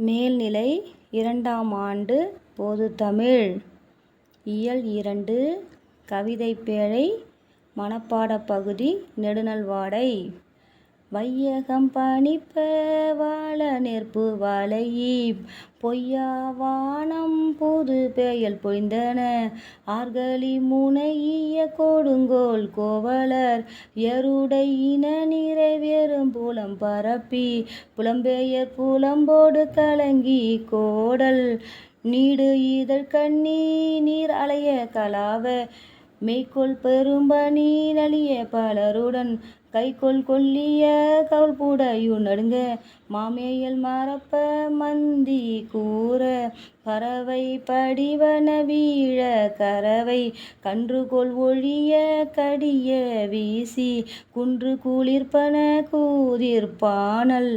மேல்நிலை இரண்டாம் ஆண்டு பொதுத்தமிழ் இயல் இரண்டு கவிதைப்பேழை மனப்பாடப் பகுதி நெடுநல்வாடை. வையகம் பணிப்ப வாழ நெற்பு வளையீப் பொய்யா வானம் போது பெயல் பொழிந்தன. ஆர்கலி முனையிய கொடுங்கோல் கோவலர். எருடை இன நிறைவேறும் புலம் பரப்பி. புலம்பெயர் புலம்போடு கலங்கி கோடல். நீடு இதழ் கண்ணி நீர் அலைய கலாவ. மெய்கொள் பெரும்பணி நலிய பலருடன் கைகொள் கொள்ளிய கவுள்புடையு நடுங்க மாமேயல் மறப்ப மந்தி கூற பறவை படிவன வீழ கறவை கன்றுகொள் ஒழிய கடிய வீசி குன்று குளிர்ப்பன கூதிர்பானல்